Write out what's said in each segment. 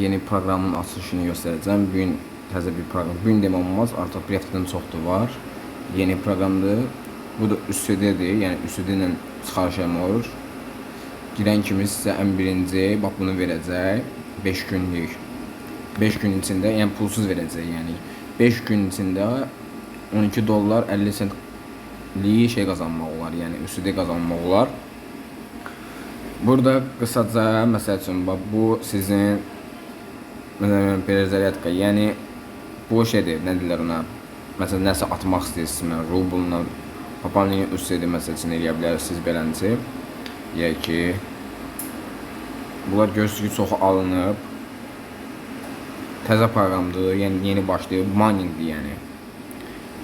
Yeni proqramın açılışını göstərəcəm. Bu gün təzə bir proqram. Bu gün deməm olmaz, artıq bir həftədən çoxdur var. Yeni proqramdır. Bu da üstüdədir, yəni üstüdə ilə çıxarış eləmək olur. Girən kimi sizə ən birinci bax bunu verəcək. 5 günlük. 5 gün içində, yəni pulsuz verəcək, yəni 5 gün içində 12 dollar 50 sentlik şey qazanmaq olar, yəni üstüdə qazanmaq olar. Burada qısaca məsəl üçün bax bu sizin prezervatka, yəni bu şeydir, nə deyirlər ona? Məsələn nəsə atmaq istəyirsiniz, mən rublla papanın üstüdə məsəl üçün eləyə bilərsiniz beləncə. Yəni ki bunlar görürsünüz ki, çoxu alınıb. Təzə proqramdır, yəni yeni başlayıb, miningdir yəni.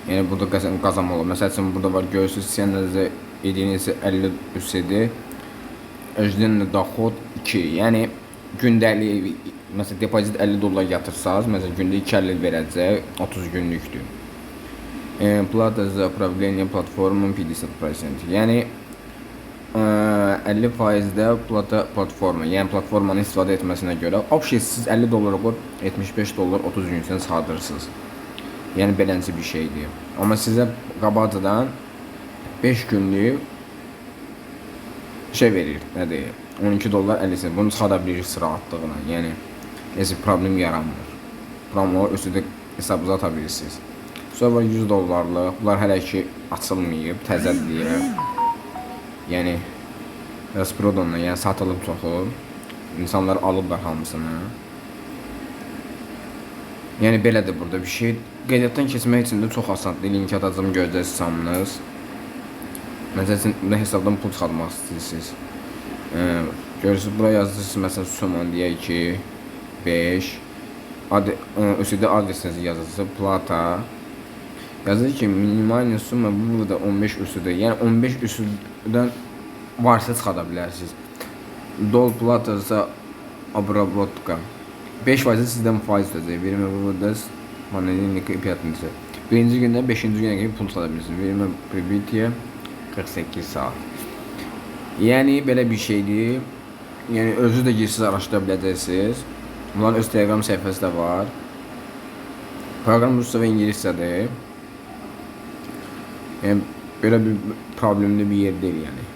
Yəni burada qazan qazanma olur. Məsəl üçün burada var görürsüz, sizin ediyiniz 50 üstədir. Ejderha doxod 2. Yəni gündəlik məsələn depozit 50 dollar yatırsanız, məsələn gündə 2 50 verəcək, 30 günlükdür. E, plata за управление платформой 50%. Yəni e, 50%də plata platforma, yəni platformanın istifadə etməsinə görə, option siz 50 dollara qoyub 75 dollar 30 gün üçün sadırsınız. Yəni beləncə bir şeydir. Amma sizə qabaqcadan 5 günlük şey verir, nə deyir? 12 dollar 50 sent. Bunu çıxara bilirsiniz rahatlığına. Yəni heç bir problem yaranmır. Promo üstüdə hesabınıza ata bilirsiniz. Sonra var 100 dollarlıq. Bunlar hələ ki açılmayıb, təzədir. Yəni Rasprodonla, yəni satılıb çoxu. İnsanlar alıblar hamısını. Yəni belədir burada bir şey. Qeydiyyatdan keçmək üçün də çox asandır. Link atacağım gözləyirsinizsiniz. Məsələn, üçün buna hesabdan pul çıxartmaq istəyirsiniz. Ee, görürsünüz bura yazırsınız məsələn suman deyək ki 5 ad üstüdə adresinizi yazırsınız plata yazır ki minimal summa burada 15 üstüdə yəni 15 üstüdən varsa çıxara bilərsiniz dol plata ise обработка 5 faizi sizdən faiz ödəyəcək vermə burada manelini piyatınızı birinci gündən 5-ci günə kimi pul çıxara bilirsiniz vermə pribitiyə 48 saat Yəni belə bir şeydir. Yəni özünüz də girsiz araşdıra biləcəksiniz. Bunların öz Telegram səhifəsi də var. Proqram rusca və ingiliscədir. Yəni belə bir problemli bir yer deyil yəni.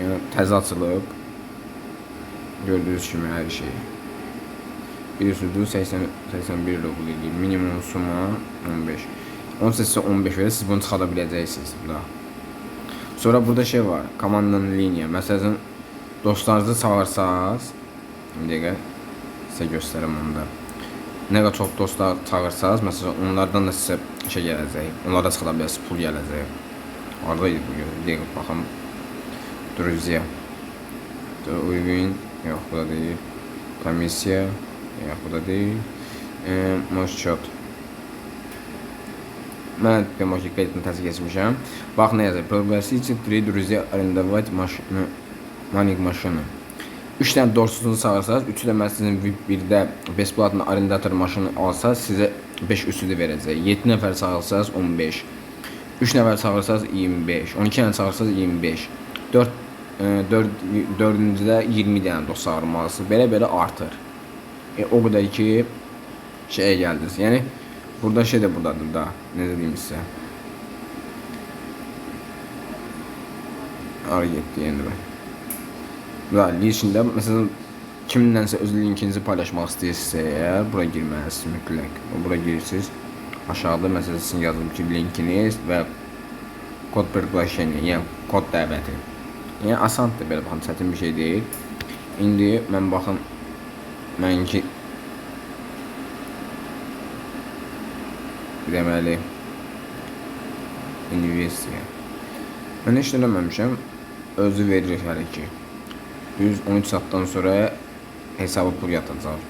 Yəni təzə açılıb. Gördüyünüz kimi hər şey. Bir üstüdür 80 81 rubl edir. Minimum summa 15. 10 sizə 15 verir, siz bunu çıxara biləcəksiniz burada. Sonra burada şey var. Komandanın liniya. Məsələn, dostlarınızı çağırsanız, bir dəqiqə sizə göstərəm onda. Nə qədər çox dostlar çağırsanız, məsələn, onlardan da sizə şey gələcək. Onlara çıxa bilərsiniz, pul gələcək. Orada idi bu gün. Bir dəqiqə baxım. Друзья. Uygun. Yox, bu da deyil. Komissiya. Yox, bu da deyil. E, Moş счет. Mən demoki qeydini təsdiq etmişəm. Bax nə yazır? Пригласите три друзья арендовать машину, маник машину. 3 dənə dostunuzu çağırsanız, üçü də mən sizin VIP-1-də besplatlı arendator maşını alsanız, sizə 5 üstüdə verəcək. 7 nəfər çağırsanız 15. 3 nəfər çağırsanız 25. 12 nəfər çağırsanız 25. 4 4 4-cüdə 20 dənə dost çağırmalısınız. Belə-belə artır. E, o qədər ki şeyə gəldiniz. Yəni Burada şey de buradadır da. Ne dediğim size. Ara gitti yeni ben. və linkində məsələn kimdənsə öz linkinizi paylaşmaq istəyirsinizsə əgər bura girməlisiniz mütləq. Bura girirsiniz. Aşağıda məsələn sizin yazılıb ki, linkiniz və kod priqlaşeni, yəni kod dəvəti. Yəni asandır belə baxın, çətin bir şey deyil. İndi mən baxın mənki deməli investisiya. Mən heç nə eləməmişəm. Özü verir hələ ki. 113 saattan sonra hesaba pul yatacaq.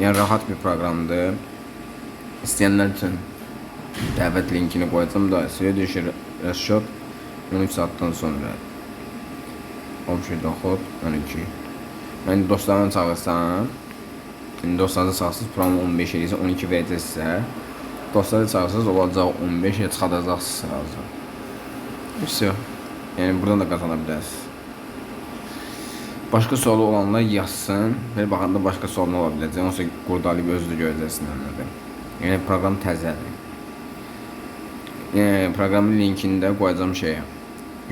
Yəni rahat bir proqramdır. İstəyənlər üçün dəvət linkini qoyacam da sizə düşür Rəşad 13 saatdan sonra. Obşu doxod 12. Mən dostlarımı çağırsam, indi dostlarınızı çağırsınız, proqramı 15 eləyirsə 12 verəcəksə, dostları çağırsınız olacaq 15 çıxadacaqsınız sırası. Vəsə. Yəni buradan da qazana bilərsiniz. Başqa sualı olanlar yazsın. Belə baxanda başqa sual ola biləcək. Onsa qurdalayıb özü də gözləsin anladım. Yəni proqram təzədir. Yəni proqramın linkini də qoyacağam şeyə.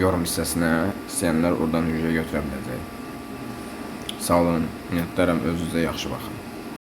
Yorum hissəsinə. İstəyənlər oradan yüzə götürə biləcək. Sağ olun. Minnətdaram. Özünüzə yaxşı baxın.